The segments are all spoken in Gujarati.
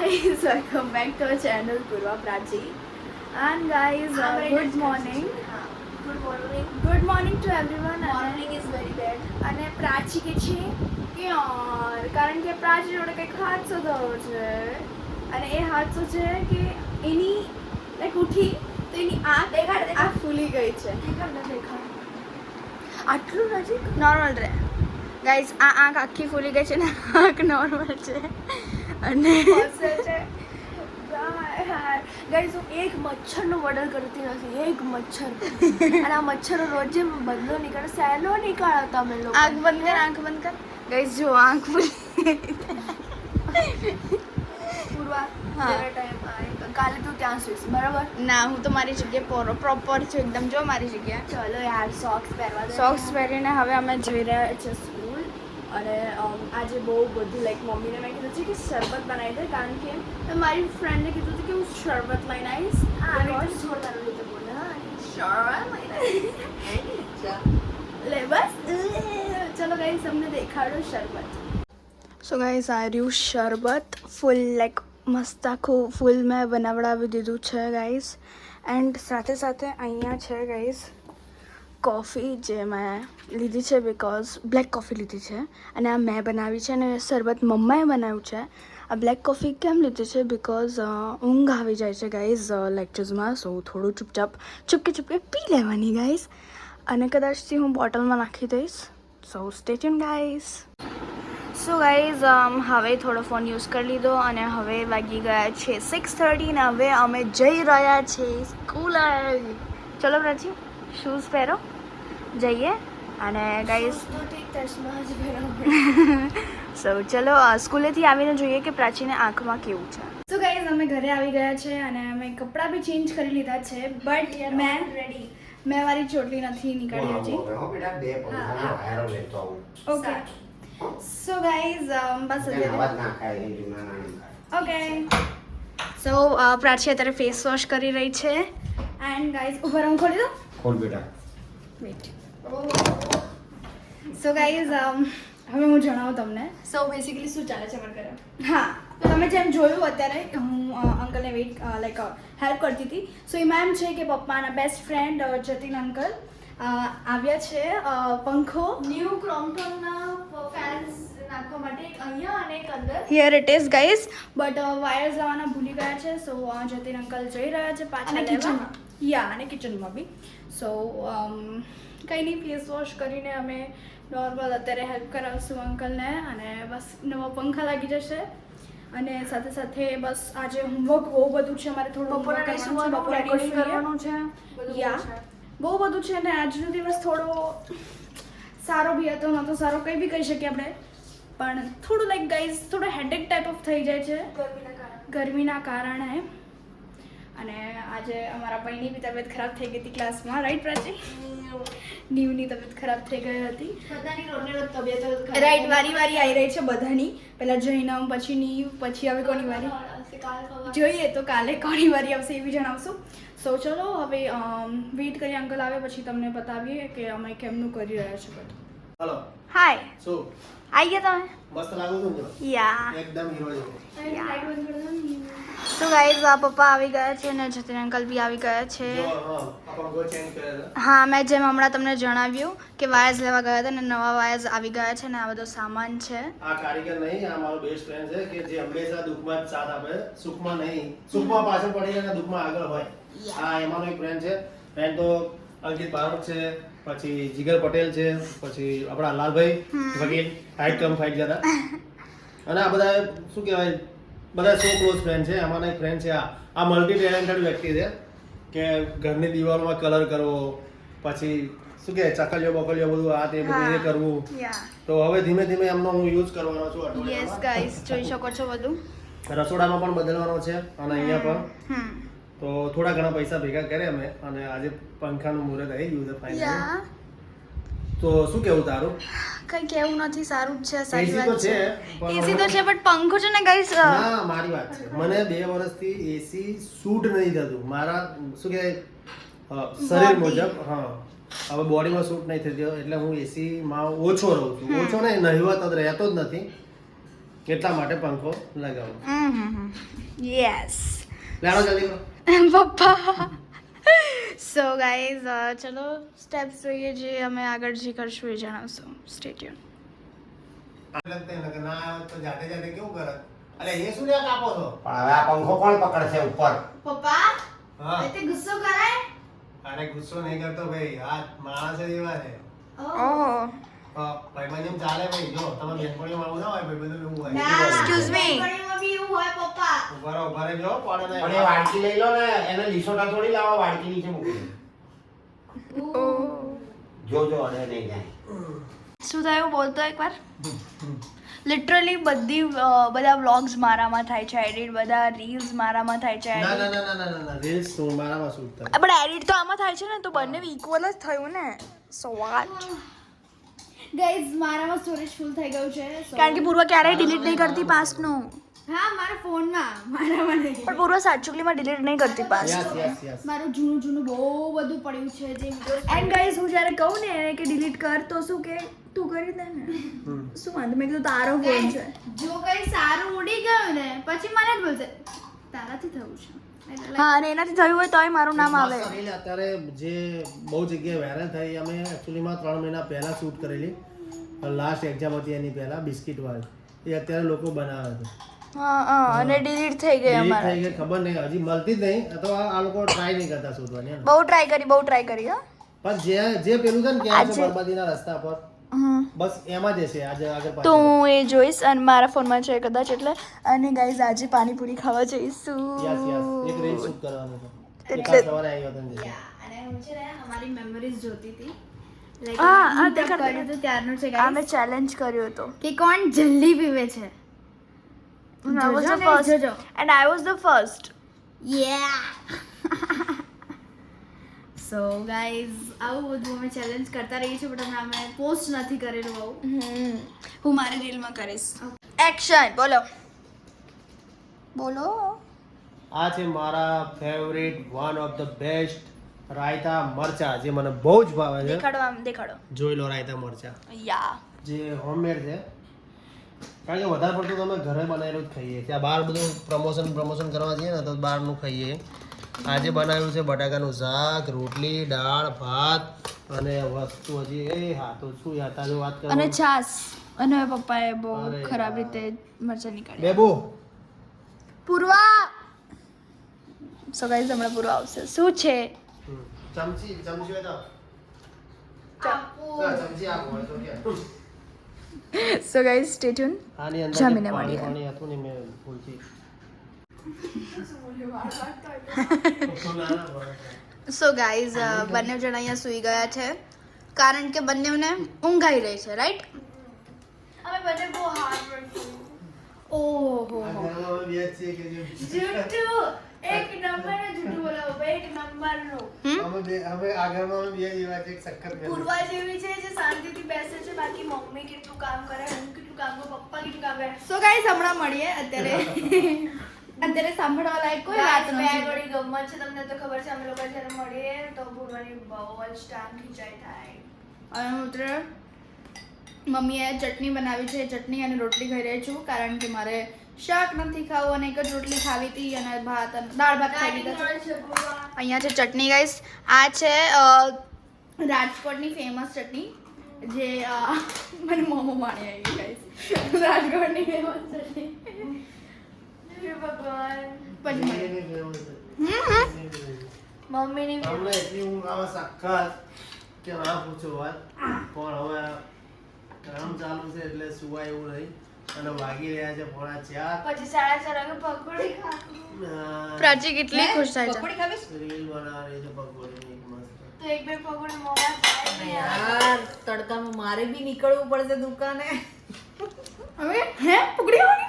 guys, welcome back to our channel Purva Prachi. And guys, uh, good morning. good morning. Good morning to everyone. Morning is very bad. અને પ્રાચી કે છે કે યાર કારણ કે પ્રાચી જોડે કંઈક હાદસો થયો છે અને એ હાદસો છે કે એની લાઈક ઉઠી તો એની આંખ દેખાડ, આ ફૂલી ગઈ છે આટલું નજીક નોર્મલ રહે ગાઈઝ આ આંખ આખી ફૂલી ગઈ છે ને આંખ નોર્મલ છે અને ગાઈઝ હું એક મચ્છરનો મર્ડર કરતી નથી. એક મચ્છર. અને આ મચ્છરો રોજે બદલો નીકળે સહેલો નીકળો તમે લોકો? આંખ બંધ કર આંખ બંધ કર. ગાઈઝ જો આંખ પૂર્વા કાલે તું ત્યાં સુઈશ બરાબર? ના હું તો મારી જગ્યાએ પ્રોપર છું એકદમ જો મારી જગ્યા. ચલો યાર સોક્સ પહેરવા સોક્સ પહેરીને હવે અમે જઈ રહ્યા છે સ્કૂલ અને અમ, આજે બહુ બધું લાઈક મમ્મીને મેં કીધું છે કે શરબત બનાવી દે કારણ કે મારી ફ્રેન્ડને કીધું હતું કે હું શરબત લઈને આવીશ આ because- રોજ જોરદાર રીતે બોલે હા લે બસ ચલો ગઈ તમને દેખાડો શરબત સો ગાઈઝ આ રહ્યું શરબત ફૂલ લાઈક મસ્ત આખું ફૂલ મેં બનાવડાવી દીધું છે ગાઈઝ એન્ડ સાથે સાથે અહીંયા છે ગાઈઝ કોફી જે મેં લીધી છે બિકોઝ બ્લેક કોફી લીધી છે અને આ મેં બનાવી છે અને શરબત મમ્માએ બનાવ્યું છે. આ બ્લેક કોફી કેમ લીધી છે? બિકોઝ ઊંઘ આવી જાય છે ગાઈઝ લેક્ચર્સમાં સો થોડું ચૂપચાપ, ચૂપકે ચૂપકે પી લેવાની ગાઈઝ અને કદાચથી હું બોટલમાં નાખી દઈશ. સો સ્ટેચ્યુન ગાઈઝ સો ગાઈઝ હવે થોડો ફોન યુઝ કરી લીધો અને હવે વાગી ગયા છે સિક્સ થર્ટી ને હવે અમે જઈ રહ્યા છીએ સ્કૂલ ચલો પ્રાચી શૂઝ પહેરો. જઈએ. અને પહેરવા સો ચલો સ્કૂલેથી આવીને જોઈએ કે પ્રાચીને આંખમાં કેવું છે. સો ગાઈઝ અમે ઘરે આવી ગયા છે અને અમે કપડાં બી ચેન્જ કરી લીધા છે બટ મેં રેડી મેં મારી ચોટલી નથી નીકળી હજી. ઓકે સો ગાઈઝ બસ ઓકે સો પ્રાચી અત્યારે ફેસ વોશ કરી રહી છે. એન્ડ ગાઈઝ ઉપર હું ખોલી દો ખોલ બેટા. સો ગાઈઝ હવે હું જણાવું તમને. સો બેસિકલી શું ચાલે છે મારા ઘરે? હા તો તમે જેમ જોયું અત્યારે હું અંકલને વેઇટ લાઈક હેલ્પ કરતી હતી. સો એમાં એમ છે કે પપ્પાના બેસ્ટ ફ્રેન્ડ જતીન અંકલ આવ્યા છે પંખો. ન્યૂ ક્રોમ્પટોનના ફેન્સ નાખવા માટે એક અહીંયા અને એક અંદર. Here it is guys but wires લાવવાના ભૂલી ગયા છે સો જતીન અંકલ જઈ રહ્યા છે પાછા લેવા. યા અને કિચનમાં બી. સો કંઈ નહીં ફેસ વોશ કરીને અમે નોર્મલ અત્યારે હેલ્પ કરાવશું અંકલને અને બસ નવા પંખા લાગી જશે. અને સાથે સાથે બસ આજે હોમવર્ક બહુ બધું છે અમારે થોડું homework કરવાનું છે, યા બહુ બધું છે અને આજનો દિવસ થોડો સારો બી હતો નહોતો સારો કંઈ બી કહી શકીએ આપણે. પણ થોડું લાઈક ગાઈઝ થોડો હેડેક ટાઈપ ઓફ થઈ જાય છે. ગરમીના કારણે. ગરમીના કારણે. અને આજે અમારા ભાઈની બી તબિયત ખરાબ થઈ ગઈ હતી ક્લાસમાં રાઈટ પ્રાચી? નીવની તબિયત ખરાબ થઈ ગઈ હતી. બધાની રોજને રોજ તબિયત રાઈટ વારી વારી આવી રહી છે બધાની. પહેલા જૈનમ પછી નીવ પછી હવે કોની વારી? કાલ જોઈએ તો કાલે કોની વારી આવશે એ બી જણાવશું. સો ચલો હવે વેઇટ કરી અંકલ આવે પછી તમને બતાવીએ કે અમે કેમનું કરી રહ્યા છે બધું. હલો હાય સો આવી ગયા તમે? મસ્ત લાગો છો યા એકદમ હીરો જેવો. યા. સો ગાઈઝ આ પપ્પા આવી ગયા છે અને જતીન અંકલ બી આવી ગયા છે. હા મેં જેમ હમણાં તમને જણાવ્યું કે વાયર્સ લેવા ગયા હતા અને નવા વાયર્સ આવી ગયા છે અને આ બધો સામાન છે. આ કારીગર નહીં આ મારો બેસ્ટ ફ્રેન્ડ છે કે જે હંમેશા દુઃખમાં જ સાથ આપે સુખમાં નહીં. સુખમાં પાછળ પડી જાય દુઃખમાં આગળ હોય. હા એમાંનો એક ફ્રેન્ડ છે. ફ્રેન્ડ તો અંકિત બારોટ છે પછી જીગર પટેલ છે પછી આપણા લાલભાઈ વગેરે ફાઇટ કમ ફાઇટ જતા અને આ બધા શું કહેવાય બધા સો ક્લોઝ ફ્રેન્ડ છે. એમાં એક ફ્રેન્ડ છે આ. આ મલ્ટી ટેલેન્ટેડ વ્યક્તિ છે કે ઘરની દિવાલમાં કલર કરવો પછી શું કે ચકલીઓ બકલીઓ બધું આ તે બધું એ કરવું. તો હવે ધીમે ધીમે એમનો હું યુઝ કરવાનો છું યસ ગાઈસ જોઈ શકો છો બધું. રસોડામાં પણ બદલવાનો છે અને અહીંયા પણ. તો થોડા ઘણા પૈસા ભેગા કર્યા અમે અને આજે પંખાનું મુહૂર્ત આવી ગયું છે ફાઇનલી તો શું કેવું તારું? કઈ કેવું નથી સારું જ છે સારી વાત છે. એસી તો છે બટ પંખો છે ને ગાઈસ ના મારી વાત છે. મને બે વર્ષથી એસી સૂટ નહીં થતું. મારા શું કહેવાય શરીર મુજબ હા. હવે બોડીમાં સૂટ નહીં થતી એટલે હું એસીમાં ઓછો રહું છું. ઓછો નહીં નહિવત જ રહેતો જ નથી. એટલા માટે પંખો લગાવું યસ લાડો જલ્દી પપ્પા. સો ગાઈઝ ચલો સ્ટેપ્સ જોઈએ જે અમે આગળ જે કરશું એ જણાવશું સ્ટેટ્યુન અલગ તે નકર ના આવે તો જાતે જાતે કેવું કરે અરે એ શું લ્યા કાપો છો પણ હવે આ પંખો કોણ પકડશે ઉપર પપ્પા હા તે ગુસ્સો કરાય અરે ગુસ્સો નહીં કરતો ભાઈ આ માણસ જ એવા છે ઓહો ભાઈબંધ એમ ચાલે ભાઈ જો તમે બેનપણીઓ આવું ના હોય ભાઈબંધ એવું હોય ના Excuse me. બેનપણીઓમાં બી એવું હોય પપ્પા. ઊભા રહો, ઊભા રહેજો, પડે નહીં. પણ એ વાડકી લઈ લો ને એને લીસોટા થોડી લાવો વાડકી નીચે મૂકી જોજો અડે નહીં જાય. શું થયું? બોલતો એકવાર. લિટરલી બધી બધા વ્લોગ્સ મારામાં થાય છે એડિટ બધા રીલ્સ મારામાં થાય છે ના, ના, ના, ના, ના, ના, ના, મારામાં શું થાય? પણ એડિટ તો આમાં થાય છે ને તો બંને ઇક્વલ જ થયું ને. સો વોટ ગાઈઝ મારામાં સ્ટોરેજ ફૂલ થઈ ગયું છે કારણ કે પૂર્વ ક્યારેય ડિલીટ નહીં કરતી પાસ્ટનું હા મારા ફોનમાં. મારામાં નહીં પણ પૂર્વ સાચુકલીમાં ડિલીટ નહીં કરતી પાસ. મારું જૂનું જૂનું બહુ બધું પડ્યું છે જે એન્ડ ગાઈઝ હું જ્યારે કહું ને એને કે ડિલીટ કર તો શું કે તું કરી દે ને. શું વાંધો? મેં કીધું તારો ફોન છે. જો કઈ સારું ઉડી ગયું ને પછી મને જ બોલશે તારાથી થયું છે. હા અને એનાથી થયું હોય તોય મારું નામ આવે. અત્યારે જે બહુ જગ્યાએ વાયરલ થઈ અમે એકચ્યુઅલીમાં ત્રણ મહિના પહેલા શૂટ કરેલી. લાસ્ટ એક્ઝામ હતી એની પહેલા બિસ્કિટ વાળી. એ અત્યારે લોકો બનાવે છે. હા હા અને ડિલીટ થઈ ગઈ અમારે. થઈ ગઈ ખબર નહીં હજી મળતી જ નહીં. તો આ લોકો ટ્રાય નહીં કરતા શોધવાની બહુ ટ્રાય કરી બહુ ટ્રાય કરી હા. પણ જે જે પેલું છે ને ક્યાં છે બરબાદીના રસ્તા પર? બસ એમાં જ છે આજે આગળ તો હું એ જોઈશ અને મારા ફોનમાં છે કદાચ એટલે. અને ગાઈઝ આજે પાણીપુરી ખાવા જઈશું. Yes yes. એક રીલ શૂટ કરવાનું છે એટલે- સવારે આવી હતો ને અને હું છે ને અમારી મેમરીઝ જોતી હતી. લાઈક હા, આ meetup દેખાડ, કર્યું હતું ત્યારનું છે આ guys. મેં ચેલેન્જ કર્યો હતો. કે કોણ જલ્દી પીવે છે I was the first. and I was the first. Yeah. So guys આવું બધું અમે ચેલેન્જ કરતા રહીએ છીએ બટ અમે અમે પોસ્ટ નથી કરેલું આવું. હું મારી રીલમાં કરીશ. એક્શન બોલો. બોલો. આ છે મારા favourite one of the best raita મરચા જે મને બહુ જ ભાવે છે. દેખાડો આમ દેખાડો. જોઈ લો રાયતા મરચા. યા. જે હોમમેડ છે. કારણ કે વધારે પડતું તમે ઘરે બનાવેલું જ ખાઈએ. ત્યાં બહાર બધું પ્રમોશન પ્રમોશન કરવા જઈએ ને તો બહારનું ખાઈએ. આજે બનાવ્યું છે બટાકાનું શાક રોટલી દાળ ભાત અને વસ્તુ હજી એ હા તો શું યાર તારે વાત અને કરું છાસ અને પપ્પાએ બહુ ખરાબ રીતે મરચાં નીકાળ્યા બેબુ! પૂર્વા! સો ગાઈઝ હમણાં પૂર્વા આવશે. શું છે? ચમચી ચમચી તો ચમચી આપો તો કે. સો ગાઈઝ સ્ટે ટ્યુન જમીને મળીએ. સો ગાઈઝ બંને જણા અહીંયા સૂઈ ગયા છે. કારણ કે બંનેને ઊંઘ આવી રહી છે રાઈટ અમે બંને બહુ હાર્ડ વર્ક ઓહો. બે એક નંબર જૂઠું બોલાવો બોલો એક નંબર નો અમે બે અમે આ બે જેવા છે, એક સખત પૂર્વા જેવી છે જે શાંતિથી બેસે છે બાકી મમ્મી કેટલું કામ કરે હું કેટલું કામ કરું પપ્પા કેટલું કામ કરે. સો ગાઈસ હમણાં મળીએ અત્યારે. અત્યારે સાંભળવા લાયક કોઈ વાત બે નથી. ઘડી ગમત છે તમને તો ખબર છે અમે લોકો જ્યારે મળીએ તો પૂર્વાની બહુ જ ટાઈમ ખીચાઈ થાય. અને હું અત્યારે મમ્મીએ ચટણી બનાવી છે ચટણી અને રોટલી ખાઈ રહી છું કારણ કે મારે શાક નથી ખાવું અને એક જ રોટલી ખાવી હતી અને ભાત અને દાળ ભાત ખાઈ લીધા અહીંયા છે ચટણી ગાઈસ આ છે રાજકોટની ફેમસ ચટણી જે મને મોમો માણી આવી ગાઈસ રાજકોટની ફેમસ ચટણી. ભગવાન. મમ્મીની અમને એટલી ઊંઘ આવે સખત કે ના પૂછો વાત. પણ હવે કામ ચાલુ છે એટલે સુવાય એવું નહીં. અને વાગી રહ્યા છે પોણા ચાર. પછી સાડા ચાર વાગે પકોડી ખાવું. પ્રાચી કેટલી ખુશ થાય છે. રીલ બનાવવાની છે પકોડીની તો એક બે પકોડી મોડા યાર. યાર તડકામાં મારે બી નીકળવું પડશે દુકાને. હવે? હે? પકડી આવવાની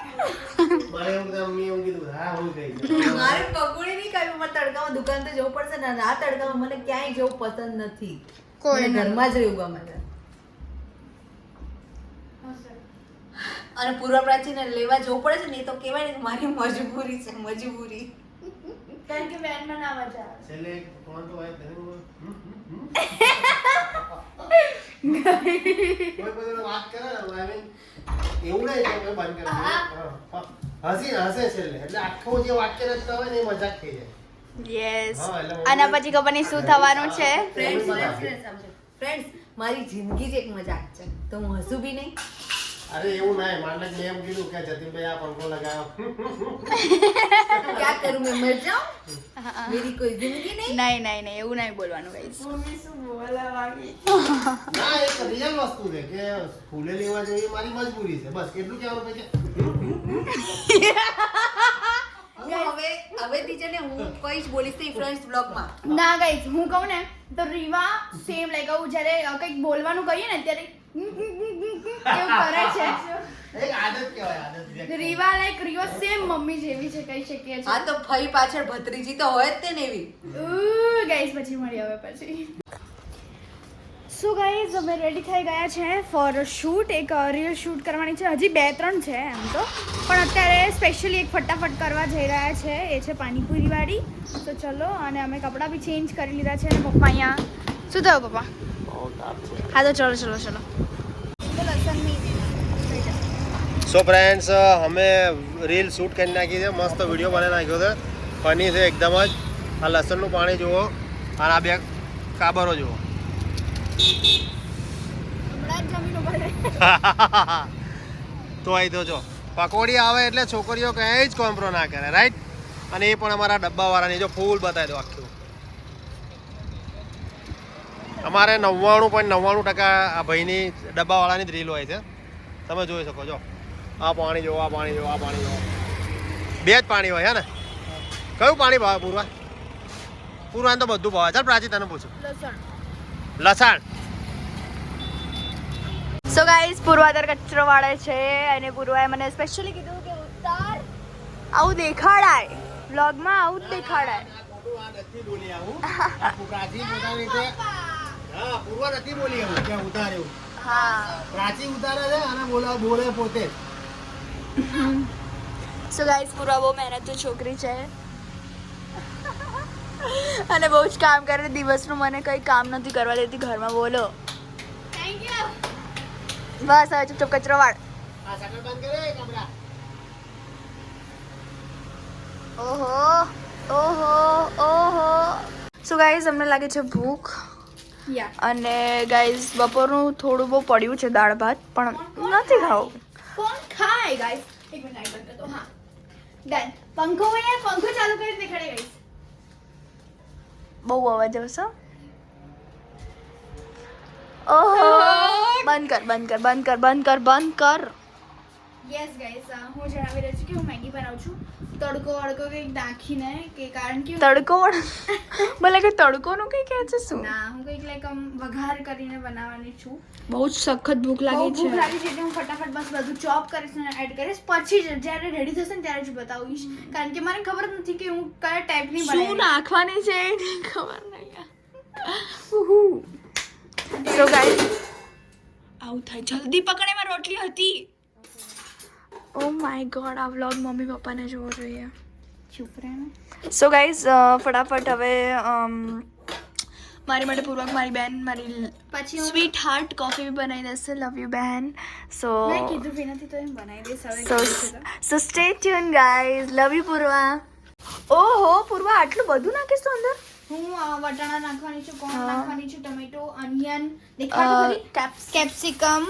મારે એવું કીધું મમ્મીએ એવું કીધું હા હું ગઈ મારે પકોડી નહીં ખાવી મારે તડકામાં દુકાન તો જવું પડશે ને આ તડકામાં મને ક્યાંય જવું પસંદ નથી. કોઈ ઘરમાં જ રહેવું ગમે છે અને પૂર્વ પ્રાચીને લેવા જવું પડે છે ને એ તો કહેવાય ને કે મારી મજબૂરી છે મજબૂરી. કારણ કે વેનમાં ના મજા આવે છેલ્લે કોણ તો હોય. કોઈ કોઈ વાત કરે ને I mean, એવું નહીં કે મેં બંધ કરી દીધું. હા, હા. હસી હસે છેલ્લે. એટલે આખું જે વાક્ય રચતા હોય ને એ મજાક થઈ જાય. યસ આના પછી ખબર નહીં શું થવાનું છે? ફ્રેન્ડ્સ ફ્રેન્ડ્સ ફ્રેન્ડ્સ મારી જિંદગી જ એક મજાક છે. તો હું હસું બી નહીં. અરે એવું ના માંડક મેં એમ કીધું કે જતીનભાઈ આ પંખો લગાવો ક્યાં કરું મેં? મર જાઉં? મેરી કોઈ જિંદગી નહીં? નહીં નહીં નહીં એવું નહીં બોલવાનું ગાઈસ મમ્મી શું બોલા વાગી ના એક રિયલ વસ્તુ છે કે ફૂલે લેવા જોઈએ મારી મજબૂરી છે. બસ એટલું કહેવાનું છે હું કઈ બોલીશ નહીં ના ગાઈસ હું કહું ને તો રીવા સેમ લાઈક હું જ્યારે કંઈક બોલવાનું કહીએ ને ત્યારે કરે છે. Riva like Riva same mummy જેવી છે કહી શકીએ હા છીએ તો ફઈ પાછળ ભત્રીજી તો હોય જ તે ને એવી. ગાઈઝ પછી મળી હવે પછી. સો ગાઈઝ અમે રેડી થઈ ગયા છે ફોર શૂટ એક રિયલ શૂટ કરવાની છે. હજી બે ત્રણ છે એમ તો. પણ અત્યારે સ્પેશિયલી એક ફટાફટ કરવા જઈ રહ્યા છે. એ છે પાણીપુરીવાળી તો ચલો અને અમે કપડાં બી ચેન્જ કરી લીધા છે અને પપ્પા અહીંયા. શું થયું પપ્પા? હા તો ચલો ચલો ચલો. સો ફ્રેન્ડ્સ અમે રીલ શૂટ કરી નાખી છે મસ્ત વીડિયો બનાવી નાખ્યો છે ફની છે એકદમ જ આ લસણનું પાણી જુઓ અને આ બે કાબરો જુઓ તો અહીં તો જો પકોડી આવે એટલે છોકરીઓ કંઈ જ કોમ્પ્રો ના કરે રાઈટ અને એ પણ અમારા ડબ્બાવાળાની જો ફૂલ બતાવી દો આખું અમારે નવ્વાણું પોઈન્ટ નવ્વાણું ટકા આ ભાઈની ડબ્બાવાળાની જ રીલ હોય છે તમે જોઈ શકો છો આ પાણી જો આ પાણી જો આ પાણી જો બે જ પાણી હોય હે ને? કયું પાણી ભાવે પૂરવા? પૂરવાને તો બધું ભાવે. ચાલ પ્રાચી તને પૂછું. લસણ. સો ગાઈસ પૂર્વાધર કચરો વાળે છે અને પૂર્વાએ મને સ્પેશિયલી કીધું કે ઉતાર આવું દેખાડાય. વ્લોગમાં આવું જ દેખાડાય. હા પ્રાચી ઉતારે છે અને બોલે બોલે પોતે. સો ગાઈસ પૂરા બહુ મહેનતુ છોકરી છે અને બહુ જ કામ કરે દિવસનું મને કંઈ કામ નથી કરવા દેતી ઘરમાં બોલો થેન્ક યુ બસ હવે ચૂપચાપ કચરો વાળ આ શકલ બંધ કરે કમરા ઓહો ઓહો ઓહો સો ગાઈઝ અમને લાગે છે ભૂખ. અને ગાઈઝ બપોરનું થોડું બહુ પડ્યું છે દાળ ભાત પણ નથી ખાવું. કોણ ખાય ગાઈસ એક મિનિટ લાઈટ બંધ કરી દો હા ડન પંખો હોય યાર પંખો ચાલુ કરી દેખાડે ગાઈસ બહુ અવાજ આવશે ઓહો બંધ કર બંધ કર બંધ કર બંધ કર બંધ કર યસ ગાઈસ હું જણાવી રહી છું કે હું મેગી બનાવું છું. તડકો વડકો કંઈક નાખીને કે કારણ કે તડકો ભલે કે તડકોનું કંઈ કહે છે શું? ના હું કંઈક લાઈક આમ વઘાર કરીને બનાવવાની છું. બહુ જ સખત ભૂખ લાગી છે ભૂખ લાગી છે એટલે હું ફટાફટ બસ બધું ચોપ કરીશ અને એડ કરીશ. પછી જ જ્યારે રેડી થશે ને ત્યારે જ બતાવીશ. કારણ કે મને ખબર નથી કે હું કયા ટાઈપની શું બનાવી નાખવાની છે ખબર નહીં સો ગાઈસ આવું થાય. જલ્દી પકડે માં રોટલી હતી. ઓ માય ગોડ આ વ્લોગ મમ્મી પપ્પાને જોવો જોઈએ. સો ગાઈઝ ફટાફટ હવે મારી માટે પૂર્વક મારી બેન મારી પછી સ્વીટ હાર્ટ કોફી બી બનાવી દેશે લવ યુ બેન. સો કીધું બી નથી તો એમ બનાવી દેશે so stay tuned guys love you Purva. ઓહો પૂર્વા આટલું બધું નાખીશ તો અંદર? હું વટાણા નાખવાની છું કોણ નાખવાની છું tomato onion capsicum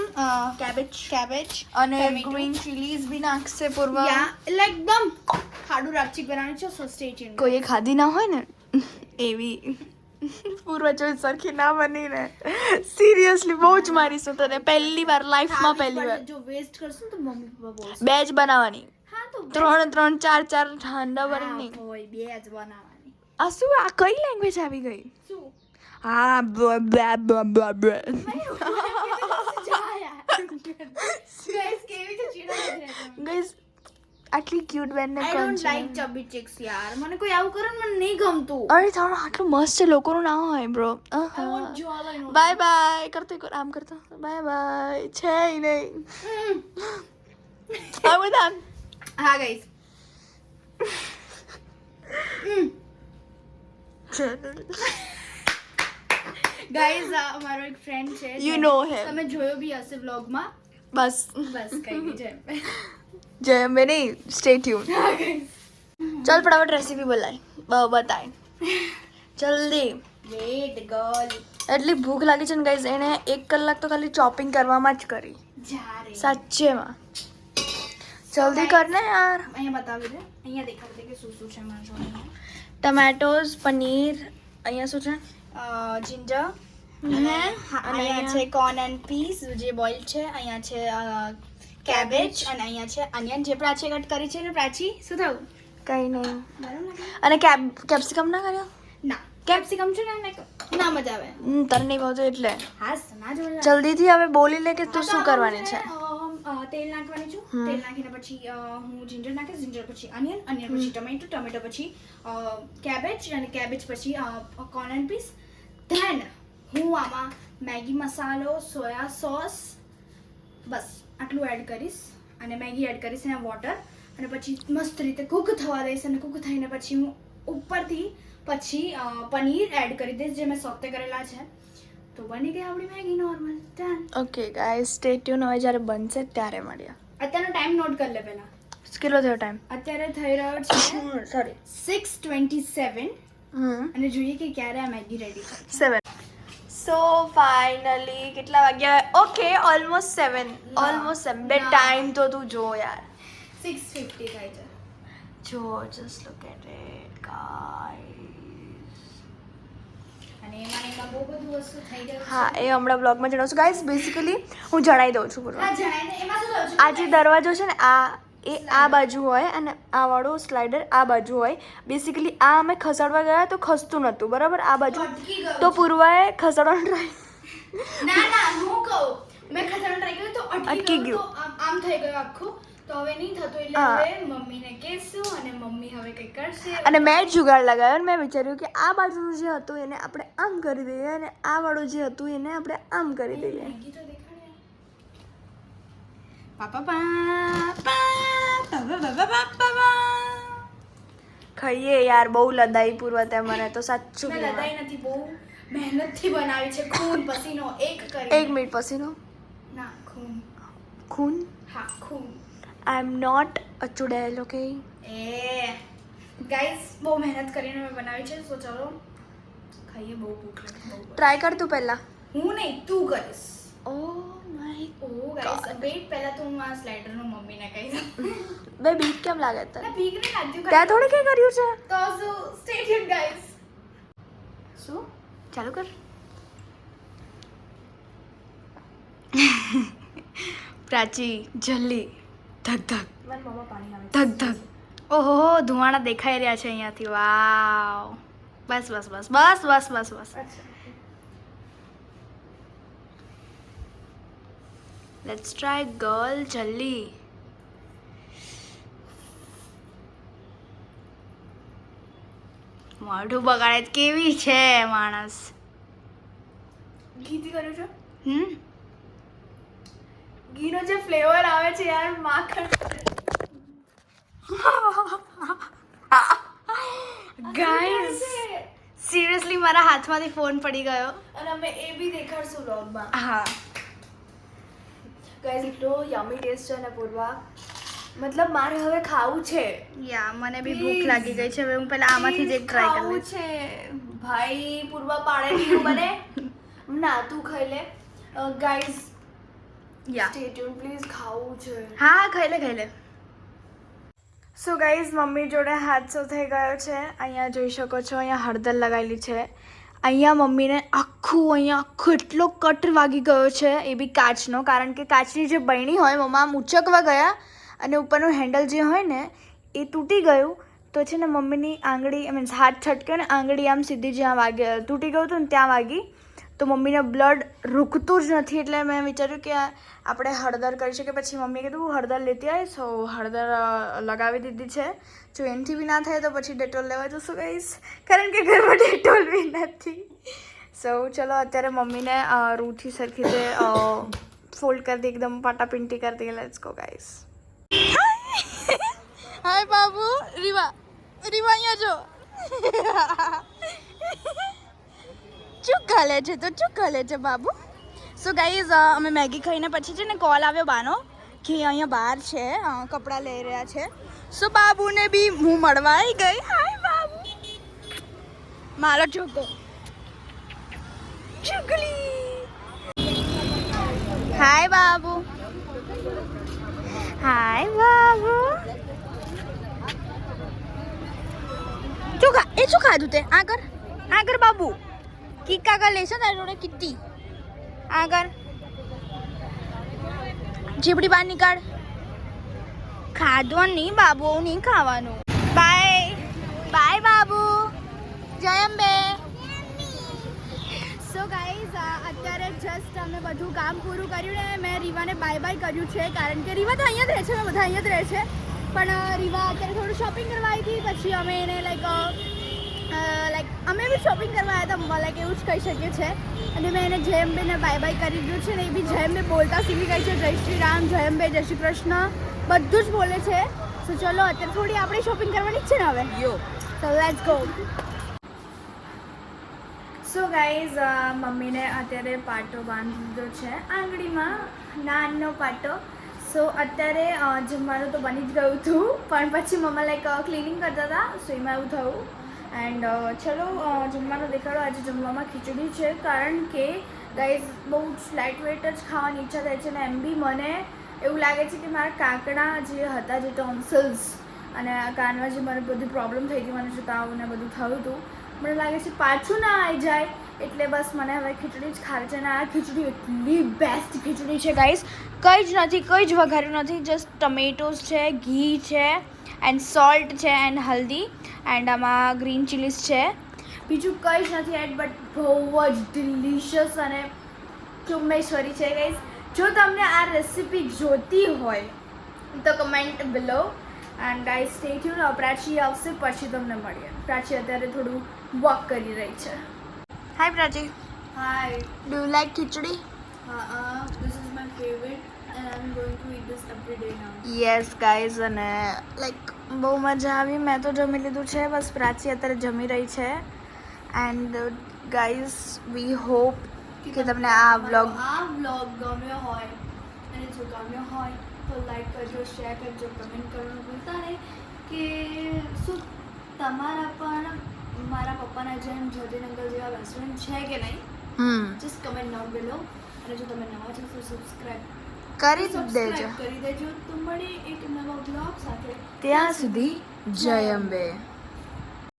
cabbage. Cabbage અને ગ્રીન ચીલીઝ બી નાખશે પૂર્વા. એકદમ ખાડું રાખચી બનાવવાની છે સો સ્ટે ટ્યુન કોઈએ ખાધી ના હોય ને એવી પૂર્વ સરખી ના બની ને સિરિયસલી બહુ જ મારીશું તને પહેલી વાર લાઈફમાં પહેલી વાર. જો વેસ્ટ કરશું તો મમ્મી પપ્પા બોલશે બે જ બનાવવાની. હા તો ત્રણ ત્રણ ચાર ચાર ઠંડા બની હોય બે જ બનાવવાની. આ શું આ કઈ લેંગ્વેજ આવી ગઈ? શું? હા. Guys, આટલી ક્યુટ બેન ને છે. like chubby chicks યાર. મને કોઈ આવું કરે મને નહીં ગમતું. અરે તારું આટલું મસ્ત છે લોકોનું ના હોય બ્રો બાય બાય કરતો એક આમ કરતો. બાય બાય છે નહીં. હમ. આ બધા હા ગાઈસ ગાઈસ અમારો એક ફ્રેન્ડ છે You જેને know him. તમે જોયો બી હશે વ્લોગમાં બસ બસ કઈ બી છે જય અંબે નહીં સ્ટે ટ્યુન ચાલ ફટાફટ રેસીપી બોલાય બ બતાય જલ્દી વેટ ગર્લ એટલી ભૂખ લાગી છે ને ગાઈઝ એણે એક કલાક તો ખાલી ચોપિંગ કરવામાં જ કરી જારે સાચેમાં જલ્દી કર ને યાર અહીંયા બતાવી દે અહીંયા દેખાડી દે કે શું શું છે મારા જોડે ટમેટોઝ પનીર અહીંયા શું છે? જિંજર અને અહીંયા છે કોર્ન એન્ડ પીસ જે બોઇલ છે. અહીંયા છે કેબેજ અને અહીંયા છે અનિયન જે પ્રાચી કટ કરી છે ને પ્રાચી શું થયું? કંઈ નહીં. બરાબર અને કેબ કેપ્સિકમ ના કર્યો? ના. કેપ્સિકમ છે ને ના મજા આવે. તને નહીં ભાવતો એટલે. હા જલ્દીથી હવે બોલી લે કે તું શું કરવાની છે તેલ નાખવાની છું. તેલ નાખીને પછી હું જિંજર નાખીશ. જિંજર પછી અનિયન અનિયન પછી ટમેટો ટમેટો પછી કેબેજ અને કેબેજ પછી કોર્ન એન્ડ પીસ ધેન હું આમાં મેગી મસાલો સોયા સોસ બસ આટલું એડ કરીશ. અને મેગી એડ કરીશ અને વોટર અને પછી મસ્ત રીતે કૂક થવા દઈશ. અને કૂક થઈને પછી હું ઉપરથી પછી પનીર એડ કરી દઈશ જે મેં સોતે કરેલા છે. તો બની ગઈ આપણી Maggi normal done okay guys stay tuned હવે જ્યારે બનશે ત્યારે મળ્યા અત્યારનો ટાઈમ નોટ કરી લે પહેલા. કેટલો થયો ટાઈમ અત્યારે થઈ રહ્યો છે સોરી સિક્સ ટ્વેન્ટી સેવન અને જોઈએ કે ક્યારે આ મેગી રેડી થાય. સેવન સો ફાઇનલી કેટલા વાગ્યા? Okay almost seven almost seven બે ટાઈમ તો તું જો યાર. સિક્સ ફિફ્ટી થાય છે. જો just look at it guys અને એમાં ને એમાં બહુ બધું વસ્તુ થઈ ગયું હા એ હમણાં બ્લોગમાં જણાવશું. ગાઈસ બેસિકલી હું જણાવી દઉં છું થયું આ જે દરવાજો છે ને આ એ આ બાજુ હોય અને આ વાળો સ્લાઇડર આ બાજુ હોય. બેસિકલી આ અમે ખસાડવા ગયા તો ખસતું નહોતું બરાબર? આ બાજુ તો પૂર્વાએ ખસાડવાનું ટ્રાય ના ના હું કહું. મેં ખતરણ ટ્રાય કર્યું તો અટકી ગયું. આમ થઈ ગયું આખું. અને મમ્મી મેં જુગાડ લગાવ્યો મેં વિચાર્યું કે આ બાજુનું જે હતું એને આપણે આમ કરી દઈએ અને આ વાળું જે હતું એને આપણે આમ કરી દઈએ. ખાઈએ યાર બહુ લદાઈ પૂર્વતે મને તો સાચું લદાઈ નથી બહુ મહેનતથી બનાવી છે. ખૂન પસીનો એક કરી એક મિનિટ પસીનો? ના ખૂન. ખૂન? હા ખૂન. આઈ એમ નોટ અ ચુડેલ ઓકે એ ગાઈસ બહુ મહેનત કરીને મેં બનાવી છે તો ચલો ખાઈએ બહુ ભૂખ લાગે. ટ્રાય કર તું પહેલા. હું નહીં તું કરીશ. Oh my oh guys wait પહેલા તો હું આ સ્લાઇડરનું મમ્મીને કહી દઉં. બે બીક કેમ લાગે તને? બીક નહીં લાગતી ત્યાં થોડે કે કર્યું છે? તો શું સ્ટે ટ્યુન ગાઈસ શું? ચાલુ કર. પ્રાચી જલ્દી. ધક ધક. ધક ધક. ઓહો ધુવાણા દેખાઈ રહ્યા છે અહીંયાથી. વાવ. બસ બસ બસ બસ બસ બસ બસ. લેટ્સ ટ્રાય ગર્લ જલ્દી મોઢું બગાડે કેવી છે માણસ. ગીતી કર્યું છે? હમ? ઘીનો જે ફ્લેવર આવે છે યાર માખણ. ગાઈસ સિરિયસલી મારા હાથમાંથી ફોન પડી ગયો. અને અમે એ બી દેખાડશું વ્લોગમાં હા. ગાઈસ એટલો યમી ટેસ્ટ છે ને પૂર્વા. મતલબ મારે હવે ખાવું છે. યા મને બી ભૂખ લાગી ગઈ છે. હવે હું પહેલા આમાંથી જ એક ટ્રાય કરું છે. ભાઈ પૂર્વા પાડે નહીં મને. ના તું ખાઈ લે. Guys yeah stay tuned please ખાવું છે હા ખાઈ લે ખાઈ લે. સો ગાઈઝ મમ્મી જોડે હાદસો થઈ ગયો છે. અહીંયા જોઈ શકો છો અહીંયા હળદર લગાવેલી છે. અહીંયા મમ્મીને આખું અહીંયા આખું એટલો કટ વાગી ગયો છે એ બી કાચનો. કારણ કે કાચની જે બહેણી હોય મમ્મા આમ ઉચકવા ગયા અને ઉપરનું હેન્ડલ જે હોય ને એ તૂટી ગયું. તો છે ને મમ્મીની આંગળી મીન્સ હાથ છટક્યો ને આંગળી આમ સીધી જ્યાં વાગે તૂટી ગયું હતું ને ત્યાં વાગી. તો મમ્મીને બ્લડ રૂકતું જ નથી એટલે મેં વિચાર્યું કે આપણે હળદર કરી શકીએ. પછી મમ્મીએ કીધું હળદર લેતી આવી સો હળદર લગાવી દીધી છે. જો એનથી બી ના થાય તો પછી ડેટોલ લેવા જશું ગઈશ કારણ કે ઘરમાં ડેટોલ બી નથી. સો ચલો, અત્યારે મમ્મીને રૂથી સરખી રીતે ફોલ્ડ કરી દી, એકદમ પાટાપિંટી કરી દી. લેટ્સ ગો ગાઈસ હાય બાબુ રીવા રીવા અહીંયા જો. ચૂક ગાલે છે, તો શું ગાલે છે બાબુ. સો ગાઈઝ અમે મેગી ખાઈને પછી છે ને કોલ આવ્યો બાનો કે અહીંયા બહાર છે કપડાં લઈ રહ્યા છે. સો બાબુને બી હું મળવા આવી ગઈ. હાય બાબુ. મારો છોકરો. ચુગલી. હાય બાબુ. હાય બાબુ. શું ખા, એ શું ખાધું તે? આગળ આગળ બાબુ. કિક આગળ લેશો તારી જોડે કિટ્ટી. આગળ. જીબડી બહાર નીકાળ. ખાધવાનું નહીં બાબુ નહીં ખાવાનું. બાય બાય બાબુ. જય અંબે. સો ગાઈઝ અત્યારે જસ્ટ અમે બધું કામ પૂરું કર્યું ને, મેં રીવાને બાય બાય કર્યું છે, કારણ કે રીવા તો અહીંયા જ રહે છે, બધા અહીંયા જ રહે છે. પણ રીવા અત્યારે થોડું શોપિંગ કરવા આવી હતી, પછી અમે એને લાઈક લાઈક અમે બી શોપિંગ કરવા આવ્યા હતા લાઈક એવું જ કહી શકીએ છે અને મેં એને જય અંબેને બાય બાય કરી દીધું છે ને એ બી જય અંબે બોલતા શીખી ગઈ છે. જય શ્રી રામ જય અંબે જય શ્રી કૃષ્ણ. બધું જ બોલે છે. સો ચલો અત્યારે થોડી આપણે શોપિંગ કરવાની જ છે ને હવે? Yo so let's go so guys મમ્મીને અત્યારે પાટો બાંધી દીધો છે આંગળીમાં નાનનો પાટો. સો અત્યારે જમવાનું તો બની જ ગયું હતું પણ પછી મમ્મા લાઈક ક્લિનિંગ કરતા હતા સો એમાં એવું થયું. એન્ડ ચલો અ, જમવાનું દેખાડો. આજે જમવામાં ખીચડી છે. કારણ કે ગાઈઝ બહુ જ લાઇટ વેટ જ ખાવાની ઈચ્છા થાય છે ને એમ બી મને એવું લાગે છે કે મારા કાંકડા જે હતા જે ટોન્સલ્સ અને કાનમાં જે મને બધી પ્રોબ્લેમ થઈ ગઈ મને તાવ ને બધું થયું હતું મને લાગે છે પાછું ના આવી જાય. એટલે બસ મને હવે ખીચડી જ ખાવી છે અને આ ખીચડી એટલી બેસ્ટ ખીચડી છે ગાઈસ કંઈ જ નથી કંઈ જ વઘાર્યું નથી. જસ્ટ ટમેટોસ છે ઘી છે એન્ડ સોલ્ટ છે એન્ડ હલ્દી. એન્ડ આમાં ગ્રીન ચીલીસ છે. બીજું કંઈ જ નથી એડ બટ બહુ જ ડિલિશિયસ અને ચુમ્મેશ્વરી છે ગાઈઝ જો તમને આ રેસિપી જોતી હોય તો comment below and I stay tune Prachi આવશે પછી તમને મળીએ. પ્રાચી અત્યારે થોડું વોક કરી રહી છે. Hi Prachi. Hi do like khichdi? This is my favourite now yes guys અને લાઈક બહુ મજા આવી. મેં તો જમી લીધું છે બસ પ્રાચી અત્યારે જમી રહી છે. એન્ડ ગાઈઝ વી હોપ કે તમને આ વ્લોગ આ વ્લોગ ગમ્યો હોય અને જો ગમ્યો હોય તો લાઈક કરજો શેર કરજો કમેન્ટ કરવાનું ભૂલતા નહીં. કે શું તમારા પણ મારા પપ્પાના જેમ જતીન અંકલ જેવા રેસ્ટોરન્ટ છે કે નહીં? જસ્ટ કમેન્ટ નામ બિલો અને જો તમે નવા છો તો સબસ્ક્રાઇબ કરી દેજો. કરી દેજો. તો મળીએ એક નવા બ્લોગ સાથે. ત્યાં સુધી જય અંબે.